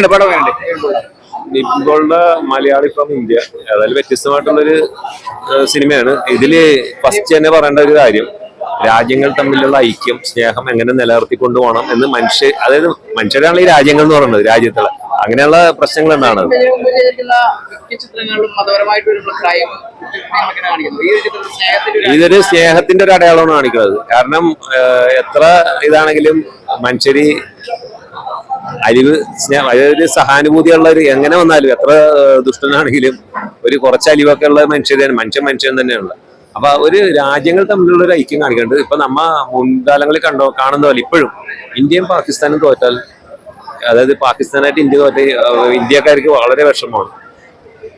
എങ്ങനെയുണ്ട് പടം എങ്ങനെയുണ്ട് നിപ്പോളുടെ മലയാളി ഫ്രം ഇന്ത്യ അതായത് വ്യത്യസ്തമായിട്ടുള്ളൊരു സിനിമയാണ്. ഇതിൽ ഫസ്റ്റ് തന്നെ പറയേണ്ട ഒരു കാര്യം രാജ്യങ്ങൾ തമ്മിലുള്ള ഐക്യം സ്നേഹം എങ്ങനെ നിലനിർത്തിക്കൊണ്ടു പോകണം എന്ന് മനുഷ്യ അതായത് മനുഷ്യരാണ് ഈ രാജ്യങ്ങൾ എന്ന് പറയുന്നത് രാജ്യത്തുള്ള അങ്ങനെയുള്ള പ്രശ്നങ്ങൾ എന്താണ്? ഇതൊരു സ്നേഹത്തിന്റെ ഒരു അടയാളമാണ് കാണിക്കുന്നത്. കാരണം എത്ര ഇതാണെങ്കിലും മനുഷ്യര് അലിവ് സ്നേഹം സഹാനുഭൂതിയുള്ള ഒരു എങ്ങനെ വന്നാലും എത്ര ദുഷ്ടനാണെങ്കിലും ഒരു കുറച്ച് അലിവൊക്കെ ഉള്ള മനുഷ്യരാണ് മനുഷ്യൻ മനുഷ്യൻ തന്നെയുള്ള അപ്പൊ ഒരു രാജ്യങ്ങൾ തമ്മിലുള്ള ഒരു ഐക്യം കാണിക്കേണ്ടത് ഇപ്പൊ നമ്മ മുൻകാലങ്ങളിൽ കണ്ടോ കാണുന്ന പോലെ ഇപ്പോഴും ഇന്ത്യയും പാകിസ്ഥാനും തോറ്റാൽ അതായത് പാകിസ്ഥാനായിട്ട് ഇന്ത്യ തോറ്റ ഇന്ത്യക്കാർക്ക് വളരെ വിഷമമാണ്.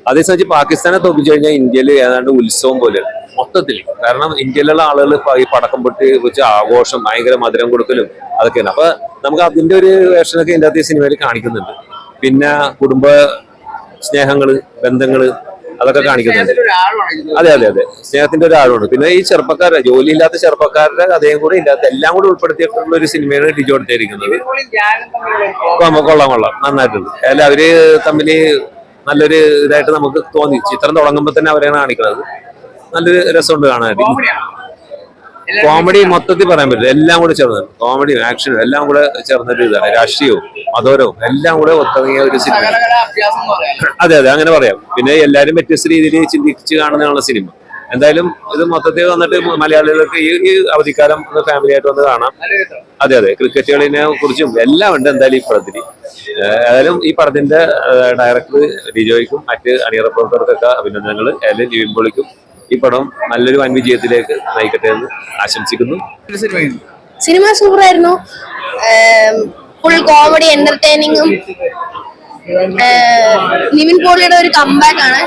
അതേസമയം പാകിസ്ഥാനെ തോപ്പിച്ചു കഴിഞ്ഞാൽ ഇന്ത്യയിൽ ഏതാണ്ട് ഉത്സവം പോലെ മൊത്തത്തിൽ. കാരണം ഇന്ത്യയിലുള്ള ആളുകൾ ഇപ്പൊ ഈ പടക്കം പൊട്ടി വെച്ച് ആഘോഷം ഭയങ്കര മധുരം കൊടുക്കലും അതൊക്കെയാണ്. അപ്പൊ നമുക്ക് അതിന്റെ ഒരു വേഷനൊക്കെ ഇതിന്റെ അകത്ത് സിനിമയിൽ കാണിക്കുന്നുണ്ട്. പിന്നെ കുടുംബ സ്നേഹങ്ങൾ ബന്ധങ്ങൾ അതൊക്കെ കാണിക്കുന്നുണ്ട്. അതെ അതെ അതെ. സ്നേഹത്തിന്റെ ഒരു ആഴമാണ് പിന്നെ ഈ ചെറുപ്പക്കാരുടെ ജോലിയില്ലാത്ത ചെറുപ്പക്കാരുടെ കഥയും കൂടെ ഇല്ലാത്ത എല്ലാം കൂടെ ഉൾപ്പെടുത്തിയിട്ടുള്ള ഒരു സിനിമയാണ് ഡിജോ എടുത്തിരിക്കുന്നത്. കൊള്ളാം കൊള്ളാം. നന്നായിട്ടുണ്ട്. അല്ല അവർ തമ്മിൽ നല്ലൊരു ഇതായിട്ട് നമുക്ക് തോന്നി. ചിത്രം തുടങ്ങുമ്പോ തന്നെ അവരെയാണ് കാണിക്കുന്നത് നല്ലൊരു രസമുണ്ട് കാണാനായിട്ട്. കോമഡി മൊത്തത്തിൽ പറയാൻ പറ്റില്ല. എല്ലാം കൂടെ ചേർന്ന് കോമഡിയും ആക്ഷനും എല്ലാം കൂടെ ചേർന്നൊരു ഇതാണ്. രാഷ്ട്രീയവും മതോരവും എല്ലാം കൂടെ ഒത്തങ്ങിയ ഒരു സിനിമ അതെ അതെ അങ്ങനെ പറയാം. പിന്നെ എല്ലാവരും വ്യത്യസ്ത രീതിയിൽ ചിന്തിച്ച് കാണുന്നതാണ് സിനിമ എന്തായാലും ഇത് മൊത്തത്തിൽ വന്നിട്ട് മലയാളികൾക്ക് ഈ ഈ അവധിക്കാലം ഒന്ന് ഫാമിലി ആയിട്ട് വന്ന് കാണാം. അതെ അതെ ക്രിക്കറ്റ് കളിനെ കുറിച്ചും എല്ലാം ഉണ്ട് എന്തായാലും ഈ പടത്തിൽ. ഏതായാലും ഈ പടത്തിന്റെ ഡയറക്ടർ ഡിജോയ്ക്കും മറ്റ് അണിയറ പ്രവർത്തകർക്കൊക്കെ അഭിനന്ദനങ്ങൾ. ഏതായാലും നിവിൻ പോളിക്കും. ഈ പടം നല്ലൊരു വൻ വിജയത്തിലേക്ക് നയിക്കട്ടെ എന്ന് ആശംസിക്കുന്നു. സിനിമ സൂപ്പർ ആയിരുന്നു സൂപ്പറായിരുന്നു ഫുൾ കോമഡി എന്റർടൈനിങ്ങും നിവിൻ പോളിയുടെ ഒരു കമ്പാക്ക് ആണ്.